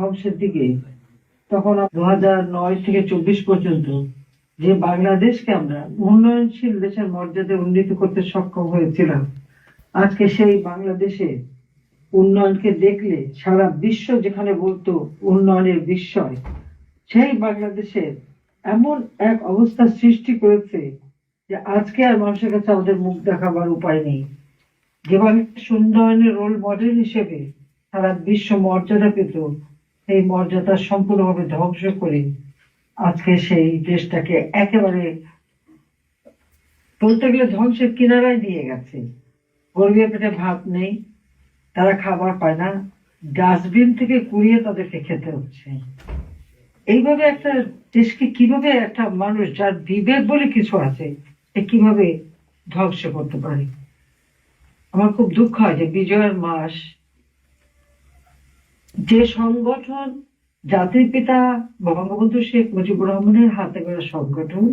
ধ্বংসের দিকে, তখন দু হাজার নয় থেকে চব্বিশ পর্যন্ত যে বাংলাদেশকে আমরা উন্নয়নশীল দেশের মর্যাদায় উন্নীত করতে সক্ষম হয়েছিলাম, আজকে সেই বাংলাদেশে উন্নয়নকে দেখলে সারা বিশ্ব যেখানে বলতো উন্নয়নের বিস্ময়, সেই বাংলাদেশের এমন এক অবস্থা সৃষ্টি করেছে যে আজকে আর মানুষের কাছে আমাদের মুখ দেখাবার উপায় নেই। যে বাংলাদেশ রোল মডেল হিসেবে সারা বিশ্ব মর্যাদা পেত এই মর্যাদা সম্পূর্ণভাবে ধ্বংস করে আজকে সেই দেশটাকে একেবারে বলতে গেলে ধ্বংসের কিনারায় দিয়ে গেছে। গরিবের পেটে ভাত নেই, তারা খাবার পায় না, ডাস্টবিন থেকে কুড়িয়ে তাদেরকে খেতে হচ্ছে। এইভাবে একটা দেশকে কীভাবে একটা মানুষ যার বিবেক বলে কিছু আছে, সে কীভাবে ধ্বংস করতে পারে? আমার খুব দুঃখ হয় যে বিজয়ের মাস যে সংগঠন জাতির পিতা বঙ্গবন্ধু শেখ মুজিবুর রহমানের হাতে গড়া সংগঠন,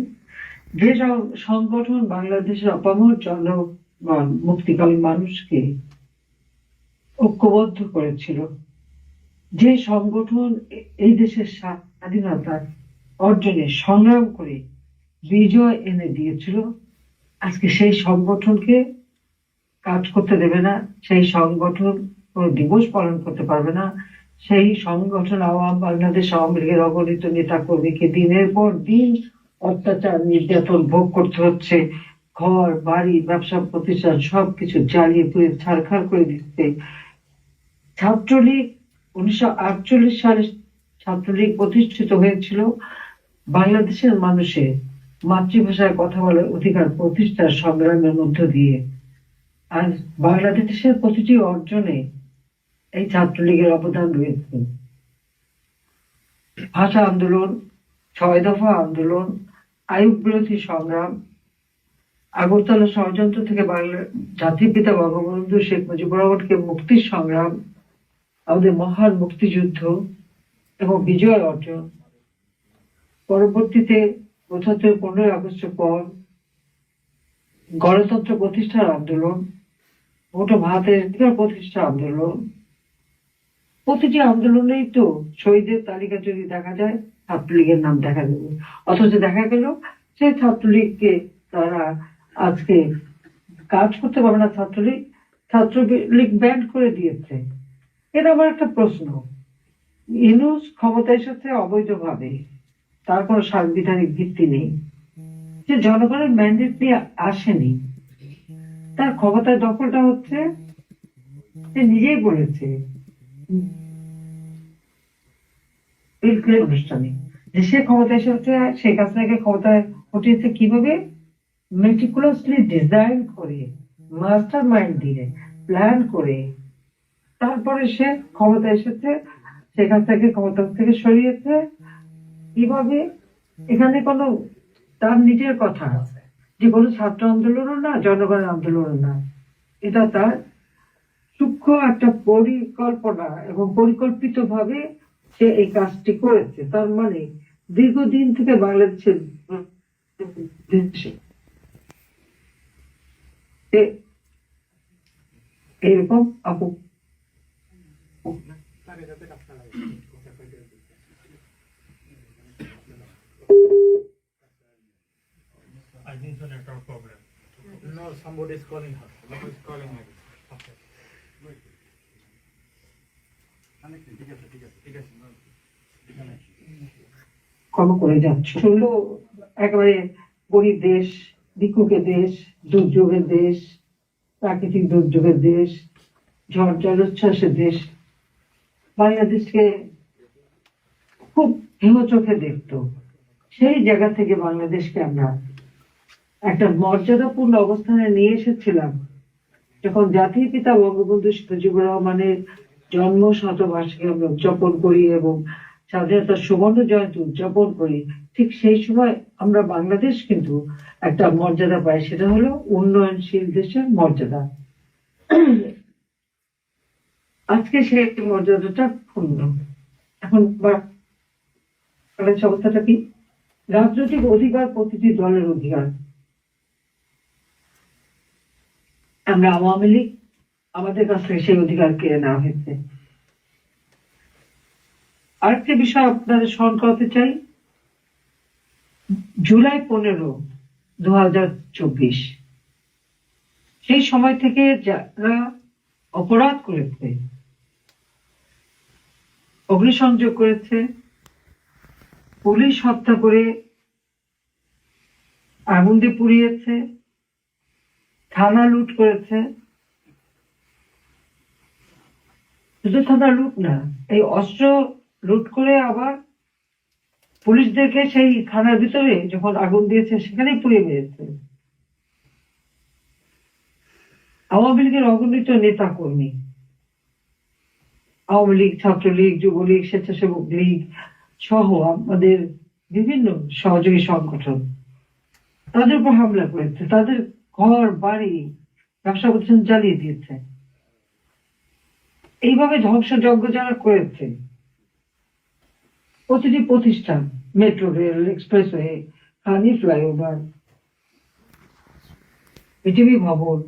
যে সংগঠন বাংলাদেশের অপামর জনগণ, মুক্তিকামী মানুষকে ঐক্যবদ্ধ করেছিল, যে সংগঠন এই দেশের স্বাধীনতার অর্জনে সংগ্রাম করে বিজয় এনে দিয়েছিল, আজকে সেই সংগঠনকে কাজ করতে দেবে না, সেই সংগঠন কোনো দিবস পালন করতে পারবে না। সেই সংগঠন আওয়াম, বাংলাদেশ আওয়ামী লীগের অগণিত নেতা কর্মীকে দিনের পর দিন অত্যাচার, নির্যাতন ভোগ করতে হচ্ছে। ঘর, বাড়ি, ব্যবসা, প্রতিষ্ঠান সবকিছু জ্বালিয়ে পুড়ে ছারখার করে দিচ্ছে। ছাত্রলীগ উনিশশো আটচল্লিশ সালে ছাত্রলীগ প্রতিষ্ঠিত হয়েছিল। বাংলাদেশের মানুষের মাতৃভাষায় কথা বলার অধিকার প্রতিষ্ঠার সংগ্রামের মধ্য দিয়ে। আর বাংলাদেশের প্রতিটি অর্জনে এই ছাত্রলীগের অবদান রয়েছে। ভাষা আন্দোলন, ছয় দফা আন্দোলন আয়ুব বিরোধী সংগ্রাম, আগরতলা ষড়যন্ত্র থেকে জাতির পিতা বঙ্গবন্ধু শেখ মুজিবুর রহমানকে মুক্তির সংগ্রাম, আমাদের মহান মুক্তিযুদ্ধ এবং বিজয় অর্জন। পরবর্তীতে পঁচাত্তর পনেরোই আগস্টের পর গণতন্ত্র প্রতিষ্ঠার আন্দোলন ভোট ভাতের অধিকার প্রতিষ্ঠা আন্দোলন প্রতিটি আন্দোলনেই তো শহীদের তালিকা যদি দেখা যায়, ছাত্রলীগের নাম দেখা যাবে। অথচ দেখা গেল সেই ছাত্রলীগকে তারা আজকে কাজ করতে পারবে না, ছাত্রলীগ ছাত্রলীগ ব্যান্ড করে দিয়েছে। এটা আমার একটা প্রশ্ন। ইনুস ক্ষমতা এসেছে অবৈধভাবে। তার কোনো সাংবিধানিক ভিত্তি নেই। যে জনগণের ম্যান্ডেট নিয়ে আসেনি। তার ক্ষমতার দখলটা হচ্ছে, সে নিজেই বলেছে বিল ক্লেম অনুষ্ঠানে যে সে ক্ষমতা এসেছে শেখ হাসিনাকে ক্ষমতায় উঠিয়েছে কীভাবে? মেটিকুলাসলি ডিজাইন করে মাস্টার মাইন্ড দিয়ে প্ল্যান করে, তারপরে সে ক্ষমতা এসেছে শেখ থেকে ক্ষমতা থেকে সরিয়েছে, কীভাবে? এখানে কোনো তার নিজের কথা আছে, যে কোনো ছাত্র আন্দোলনও না, জনগণের আন্দোলনও না, এটা তার সূক্ষ্ম একটা পরিকল্পনা এবং পরিকল্পিত ভাবে সে এই কাজটি করেছে তার মানে দীর্ঘদিন থেকে বাংলাদেশের এরকম আপু I think it's a network problem. No, somebody is calling her. Somebody is calling her. Okay. ঠিক আছে ঠিক আছে ঠিক আছে কর্ম করে যাচ্ছে। একেবারে গরিব দেশ, ভিক্ষুকের দেশ, দুর্যোগের দেশ, প্রাকৃতিক দুর্যোগের দেশ, ঝড় জলোচ্ছ্বাসের দেশ। বাংলাদেশকে খুব হেহ চোখে দেখতো। সেই জায়গা থেকে বাংলাদেশকে আমরা একটা মর্যাদাপূর্ণ অবস্থানে নিয়ে এসেছিলাম। যখন জাতির পিতা বঙ্গবন্ধু মুজিবুর রহমানের জন্ম শতবার্ষিকী আমরা উদযাপন করি এবং স্বাধীনতার সুবর্ণ জয়ন্তী উদযাপন করি। ঠিক সেই সময় আমরা বাংলাদেশ কিন্তু একটা মর্যাদা পাই, সেটা হলো উন্নয়নশীল দেশের মর্যাদা। আজকে সেই মর্যাদাটা ক্ষুণ্ণ এখন অবস্থাটা কি? রাজনৈতিক অধিকার প্রতিটি দলের অধিকার। আমরা আওয়ামী লীগ আমাদের কাছ থেকে সেই অধিকার কেড়ে নেওয়া হয়েছে? আরেকটি বিষয় আপনাদের স্মরণ করাতে চাই। জুলাই পনেরো দু সেই সময় থেকে যারা অপরাধ করেছে, অগ্নিসংযোগ করেছে, পুলিশ হত্যা করে আগুন দিয়ে পুড়িয়েছে, থানা লুট করেছে শুধু থানা লুট না। এই অস্ত্র লুট করে আবার পুলিশদেরকে সেই থানার ভিতরে যখন আগুন দিয়েছে, সেখানেই পুড়িয়ে মেরেছে। আওয়ামী লীগের অগণিত নেতা কর্মী আওয়ামী লীগ, ছাত্রলীগ, যুবলীগ, স্বেচ্ছাসেবক লীগ সহ আমাদের বিভিন্ন সহযোগী সংগঠন, তাদের উপর হামলা করেছে। তাদের ঘর, বাড়ি, ব্যবসা প্রতিষ্ঠান জ্বালিয়ে দিয়েছে। এইভাবে ধ্বংসযজ্ঞ যারা করেছে, প্রতিটি প্রতিষ্ঠান, metro rail, expressway, Hanif flyover, পৃথিবী ভবন,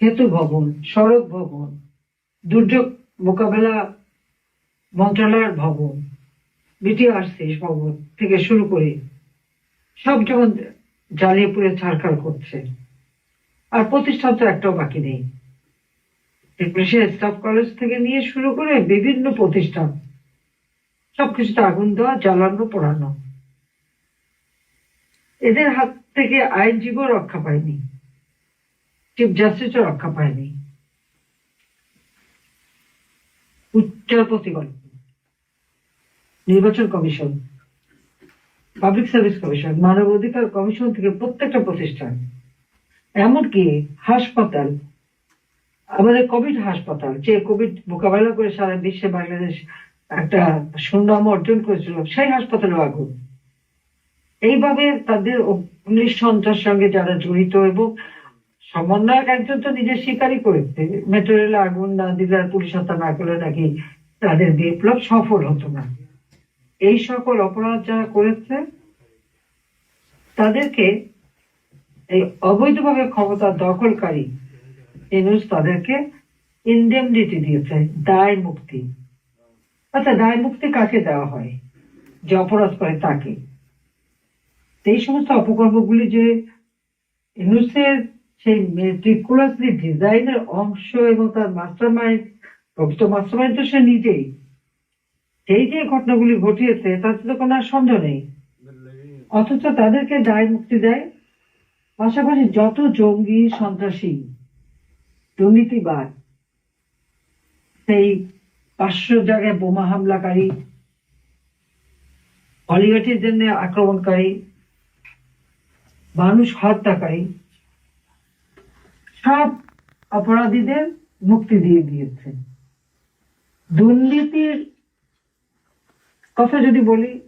সেতু ভবন, সড়ক ভবন, দুর্যোগ মোকাবেলা মন্ত্রণালয়ের ভবন বিটিআরসি ভবন থেকে শুরু করে সব যেমন জ্বালিয়ে পুড়ে ছাড়খাড় করছে। আর প্রতিষ্ঠান তো একটাও বাকি নেই। ত্রিপুরেশিয়া স্টাফ কলেজ থেকে নিয়ে শুরু করে বিভিন্ন প্রতিষ্ঠান। সবকিছুতে আগুন দেওয়া, জ্বালানো, পোড়ানো। এদের হাত থেকে আইনজীবীও রক্ষা পায়নি। চিফ জাস্টিসও রক্ষা পায়নি। উচ্চারপতি গল্প নির্বাচন কমিশন পাবলিক সার্ভিস কমিশন মানব অধিকার কমিশন থেকে প্রত্যেকটা প্রতিষ্ঠান, এমনকি হাসপাতাল আমাদের কোভিড হাসপাতাল, যে কোভিড মোকাবেলা করে সারা বিশ্বে বাংলাদেশ একটা সুনাম অর্জন করেছিল, সেই হাসপাতালে আগুন। এইভাবে তাদের অগ্নি সন্ত্রাস সঙ্গে যারা জড়িত এবং সমন্বয়ক একজন তো নিজের স্বীকারই করেছে, মেট্রো রেলে আগুন না দিলে আর পুলিশ হত্যা না করলে নাকি তাদের বিপ্লব সফল হতো না। এই সকল অপরাধ যারা করেছে, তাদেরকে এই অবৈধভাবে ক্ষমতা দখলকারী ইনুস তাদেরকে ইনডেমনিটি দিয়েছে, দায় মুক্তি। আচ্ছা দায় মুক্তি কাকে দেওয়া হয়? যে অপরাধ করে তাকে। এই সমস্ত অপকর্মগুলি যে ইনুসের সেই মেট্রিকুলাসলি ডিজাইনের অংশ এবং তার মাস্টার মাইন্ড প্রকৃত মাস্টার মাইন্ড তো সে নিজেই। সেই যে ঘটনাগুলি ঘটিয়েছে, তাতে তো কোনো সন্দেহ নেই। অথচ তাদেরকে দায় মুক্তি দেয়। পাশাপাশি যত জঙ্গি, সন্ত্রাসী দুর্নীতিবাদ। সেই পাঁচশো জায়গায় বোমা হামলাকারী হলিউডের জন্য আক্রমণকারী, মানুষ হত্যাকারী, সব অপরাধীদের মুক্তি দিয়ে দিয়েছে। দুর্নীতির কথা যদি বলি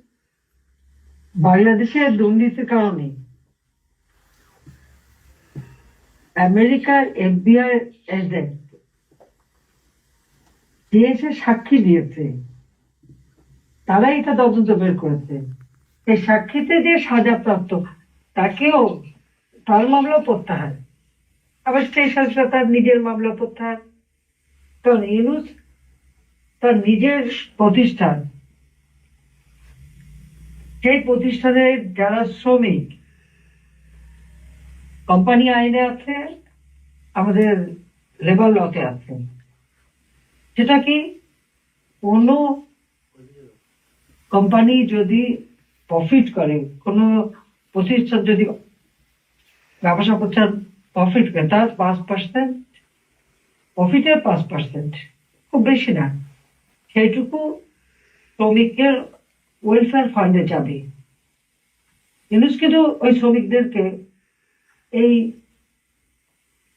বাংলাদেশের দুর্নীতির কারণে আমেরিকার এফবিআই এজেন্ট যে এসে সাক্ষী দিয়েছে? তারাই এটা তদন্ত বের করেছে। এই সাক্ষীতে যে সাজাপ্রাপ্ত, তাকেও তার মামলা প্রত্যাহার আবার সেই সাথে তার নিজের মামলা প্রত্যাহার কারণ ইউনুস তার নিজের প্রতিষ্ঠান, সেই প্রতিষ্ঠানের যারা শ্রমিক কোম্পানি আইনে আছে, আমাদের লেবার লতে আছে। সেটা কি কোনো কোম্পানি যদি প্রফিট করে, কোনো প্রতিষ্ঠান যদি ব্যবসা প্রতিষ্ঠান প্রফিট করে, তার পাঁচ পার্সেন্ট প্রফিটের পাঁচ পার্সেন্ট খুব বেশি না। সেইটুকু শ্রমিকের ওয়েলফেয়ার ফান্ডে যাবে। ইউনুস কিন্তু ওই শ্রমিকদেরকে এই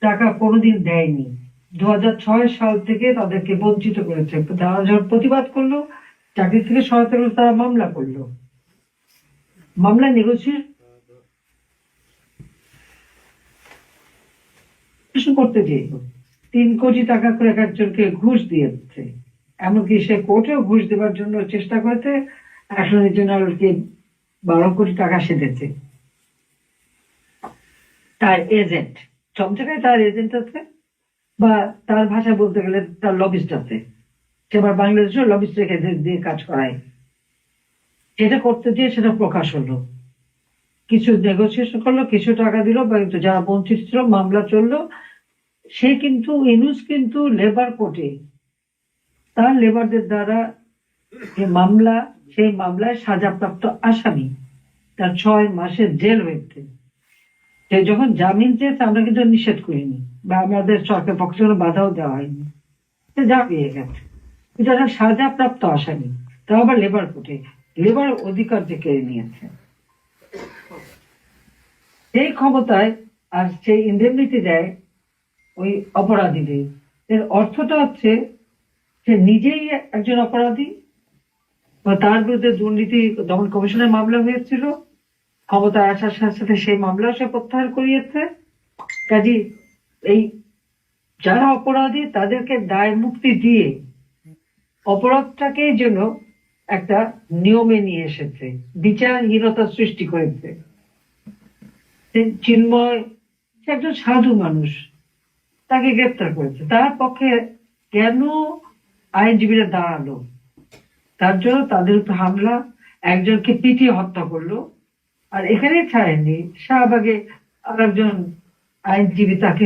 টাকা কোনোদিন দেয়নি। দু হাজার ছয় সাল থেকে তাদেরকে বঞ্চিত করেছে। তারা যখন প্রতিবাদ করল, চাকরি থেকে সরাতে তারা মামলা করল। মামলা নেগোসিয়েশন করতে গিয়ে তিন কোটি টাকা করে এক একজনকে ঘুষ দিয়েছে। এমনকি সে কোর্টেও ঘুষ দেওয়ার জন্য চেষ্টা করেছে। অ্যাটর্নি জেনারেলকে বারো কোটি টাকা সে দিয়েছে তার এজেন্ট সব জায়গায় তার এজেন্ট আছে, বা তার ভাষা বলতে গেলে তার লবিস্ট আছে। সে আবার বাংলাদেশের লবিস্ট রেখে দিয়ে কাজ করায়। যেটা করতে দিয়ে সেটা প্রকাশ হলো। কিছু নেগোসিয়েশন করল, কিছু টাকা দিল, বা কিন্তু যারা বঞ্চিত ছিল, মামলা চলল, সে কিন্তু ইনুস কিন্তু লেবার কোর্টে তার লেবারদের দ্বারা যে মামলা, সেই মামলায় সাজাপ্রাপ্ত আসামি, তার ছয় মাসের জেল হয়েছে সে যখন জামিন চেয়েছে, আমরা কিন্তু নিষেধ করিনি। বা আমাদের সরকার পক্ষ থেকে বাধাও দেওয়া হয়নি। সে যা পেয়ে গেছে। কিন্তু একটা সাজাপ্রাপ্ত আসামি, তাও আবার লেবার কোর্টে লেবার অধিকার যে কেড়ে নিয়েছে। সেই ক্ষমতায় আর সেই ইন্ডেমনিটি দেয় ওই অপরাধীদের। এর অর্থটা হচ্ছে, সে নিজেই একজন অপরাধী, বা তার বিরুদ্ধে দুর্নীতি দমন কমিশনের মামলা হয়েছিল। ক্ষমতায় আসার সাথে সাথে সেই মামলা সে প্রত্যাহার করিয়েছে। কাজী, এই যারা অপরাধী, তাদেরকে দায় মুক্তি দিয়ে অপরাধটাকে যেন একটা নিয়মে নিয়ে এসেছে, বিচারহীনতা সৃষ্টি করেছে। চিন্ময় একজন সাধু মানুষ, তাকে গ্রেপ্তার করেছে। তার পক্ষে কেন আইনজীবীরা দাঁড়াল? তার জন্য তাদের উপর হামলা, একজনকে পিটিয়ে হত্যা করল আর এখানে ছাড়েনি শাহবাগে আর একজন আইনজীবী তাকে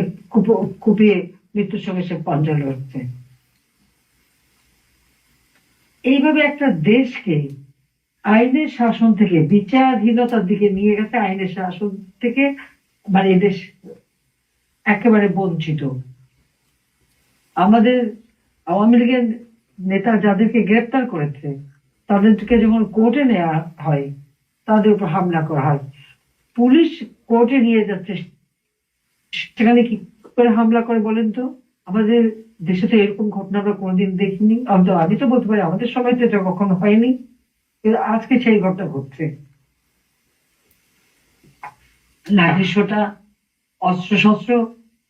কুপিয়ে মৃত্যুর সঙ্গে সে পাঞ্জা লড়ছে। এইভাবে একটা দেশকে আইনের শাসন থেকে, বিচারহীনতার দিকে নিয়ে গেছে, আইনের শাসন থেকে মানে এদেশ একেবারে বঞ্চিত। আমাদের আওয়ামী লীগের নেতা যাদেরকে গ্রেপ্তার করেছে, তাদেরকে যখন কোর্টে নেওয়া হয় তাদের উপর হামলা করা হয়। পুলিশ কোর্টে নিয়ে যাচ্ছে। সেখানে কি করে হামলা করে বলেন তো? আমাদের দেশে তো এরকম ঘটনা আমরা কোনোদিন দেখিনি। আমি তো বলতে পারি, আমাদের সময় তো এটা কখনো হয়নি। আজকে সেই ঘটনা ঘটছে। লাঠিসোটা অস্ত্র শস্ত্র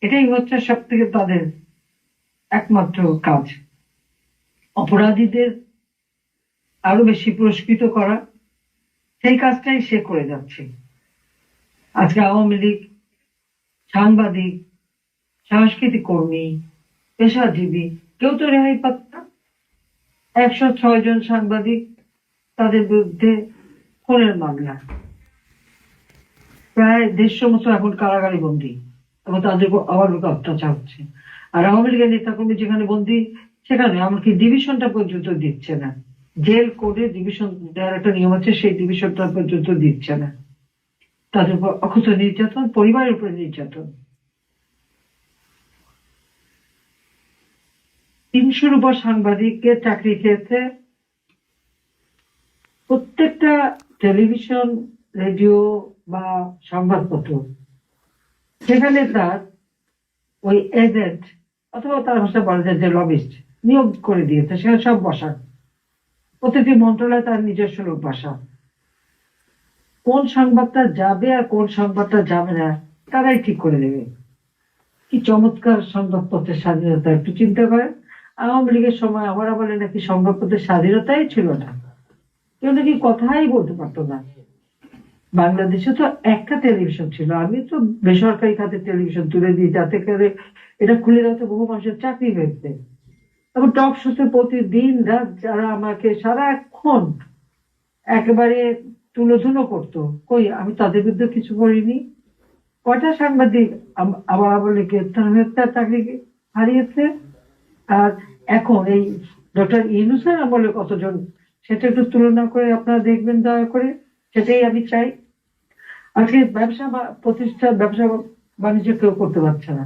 এটাই হচ্ছে সব থেকে তাদের একমাত্র কাজ। অপরাধীদের আরও বেশি পুরস্কৃত করা। সেই কাজটাই সে করে যাচ্ছে। আজকে আওয়ামী লীগ সাংবাদিক, সাংস্কৃতিক কর্মী, পেশাজীবী, কেউ তো রেহাই পাচ্ছে না। একশো ছয় জন সাংবাদিক তাদের বিরুদ্ধে খুনের মামলা। প্রায় দেড়শো মতো এখন কারাগারে বন্দী, এবং তাদের উপর আবার অত্যাচার হচ্ছে। আর আওয়ামী লীগের নেতাকর্মী যেখানে বন্দী, সেখানে, এমনকি ডিভিশনটা পর্যন্ত দিচ্ছে না। জেল কোডে ডিভিশন দেওয়ার একটা নিয়ম আছে, সেই ডিভিশনটা পর্যন্ত দিচ্ছে না। তাদের উপর অক্ষত নির্যাতন, পরিবারের উপর নির্যাতন। তিনশোর উপর সাংবাদিককে চাকরি খেয়েছে প্রত্যেকটা টেলিভিশন, রেডিও বা সংবাদপত্র। সেখানে তার ওই এজেন্ট অথবা তার ভাষা বলা যায় যে লবিস্ট নিয়োগ করে দিয়েছে, সেখানে সব বসা প্রতিটি মন্ত্রণালয় তার নিজস্ব লোক বসা। কোন সংবাদটা যাবে আর কোন সংবাদটা যাবে না, তারাই ঠিক করে দেবে কি চমৎকার সংবাদপত্রের স্বাধীনতা, একটু চিন্তা করেন। আওয়ামী লীগের সময় আমার বলে নাকি সংবাদপত্রের স্বাধীনতাই ছিল না। কেউ নাকি কথাই বলতে পারতো না। বাংলাদেশে তো একটা টেলিভিশন ছিল। আমি তো বেসরকারি খাতে টেলিভিশন তুলে দিই, যাতে করে এটা খুলে যাতে বহু মানুষের চাকরি হয়েছে। এবং টক শোতে প্রতিদিন রাত যারা আমাকে সারাক্ষণ একেবারে তুলোধুনো করতো, কই আমি তাদের বিরুদ্ধে কিছু করিনি। কয়টা সাংবাদিক আবার বলে গ্রেপ্তার হয়ে চাকরি হারিয়েছে। আর এখন এই ডক্টর ইনুসের আমলে কতজন, সেটা একটু তুলনা করে আপনারা দেখবেন, দয়া করে। সেটাই আমি চাই। আজকে ব্যবসা প্রতিষ্ঠা, ব্যবসা বাণিজ্য কেউ করতে পারছে না।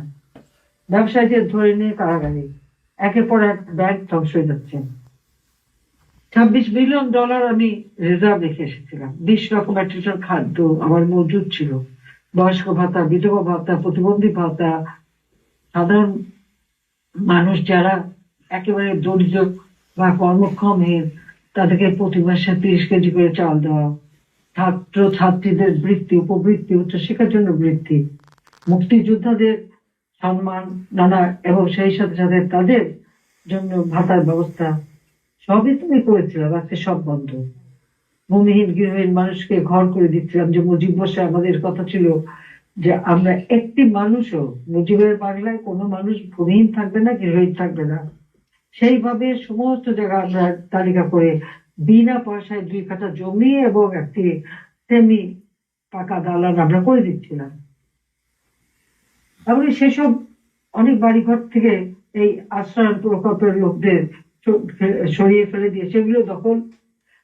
ব্যবসায়ীদের ধরে নিয়ে কারাগারে। একের পর এক ব্যাংক ধ্বংস হয়ে যাচ্ছে। ছাব্বিশ বিলিয়ন ডলার আমি রিজার্ভ রেখে এসেছিলাম। বিশ রকম একটা খাদ্য আমার মজুদ ছিল। বয়স্ক ভাতা, বিধবা ভাতা, প্রতিবন্ধী ভাতা, সাধারণ মানুষ যারা একেবারে দরিদ্র বা কর্মক্ষমহীন তাদেরকে প্রতি মাসে তিরিশ কেজি করে চাল দেওয়া ছাত্র ছাত্রীদের বৃত্তি, উপবৃত্তি, উচ্চশিক্ষার জন্য বৃত্তি, মুক্তিযোদ্ধাদের সম্মান, নানা এবং সেই সাথে সাথে তাদের জন্য ভাতার ব্যবস্থা সবই তুমি করেছিলাম আজকে সব বন্ধ। ভূমিহীন গৃহহীন মানুষকে ঘর করে দিচ্ছিলাম যে মুজিব বসে আমাদের কথা ছিল যে আমরা একটি মানুষও, মুজিবের বাংলায় কোনো মানুষ ভূমিহীন থাকবে না, গৃহহীন থাকবে না। সেইভাবে সমস্ত জায়গা আমরা তালিকা করে বিনা পয়সায় দুই কাঠা জমি এবং একটি সেমি পাকা দালান আমরা করে দিচ্ছিলাম। তাহলে সেসব অনেক বাড়িঘর থেকে এই আশ্রয়ণ প্রকল্পের লোকদের সরিয়ে ফেলে দিয়ে সেগুলো দখল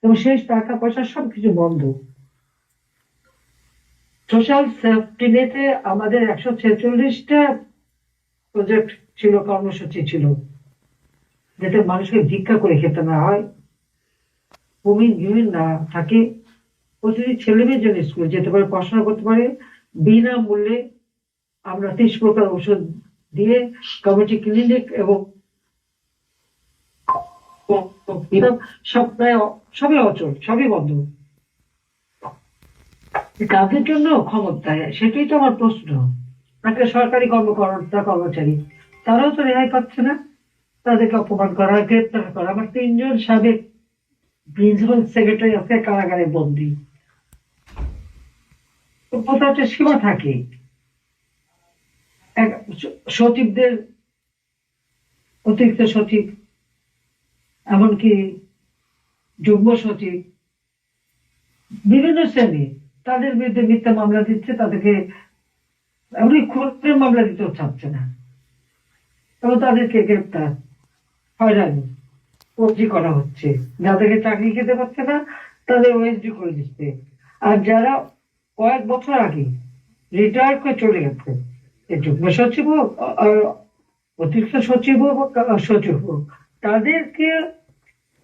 এবং শেষ টাকা পয়সা সবকিছু বন্ধ। সোশ্যাল সেফটি নেটে আমাদের একশো ছেচল্লিশটা প্রজেক্ট ছিল, কর্মসূচি ছিল, যাতে মানুষকে ভিক্ষা করে খেতে না হয়। ভূমি জমি না থাকে। প্রতিটি ছেলে মেয়ে যেন স্কুলে যেতে পারে, পড়াশোনা করতে পারে, বিনামূল্যে আমরা তিরিশ প্রকার ওষুধ দিয়ে কমিটি ক্লিনিক এবং সব প্রায় সবই অচল, সবই বন্ধ। কাদের জন্য ক্ষমতা? সেটাই তো আমার প্রশ্ন। একটা সরকারি কর্মকর্তা, কর্মচারী, তারাও তো রেহাই পাচ্ছে না। তাদেরকে অপমান করা, গ্রেপ্তার করা। আমার তিনজন সাবেক প্রিন্সিপাল সেক্রেটারি আজকে কারাগারে বন্দী। কোথাও সীমা থাকে। এক সচিবদের অতিরিক্ত সচিব, এমনকি যুগ্ম সচিব, বিভিন্ন শ্রেণি, তাদের বিরুদ্ধে মিথ্যা মামলা দিচ্ছে, তাদেরকে এমনকি খুনের মামলা দিতেও চাচ্ছে না। এবং তাদেরকে গ্রেপ্তার, হয়রানি কবজি করা হচ্ছে। যাদেরকে চাকরি খেতে পারছে না, তাদের ওএসডি করে দিচ্ছে। আর যারা কয়েক বছর আগে রিটায়ার করে চলে গেছে যুগ্ম সচিব হোক অতিরিক্ত সচিব হোক সচিব হোক, তাদেরকে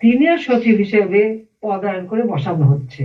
সিনিয়র সচিব হিসেবে পদায়ন করে বসানো হচ্ছে।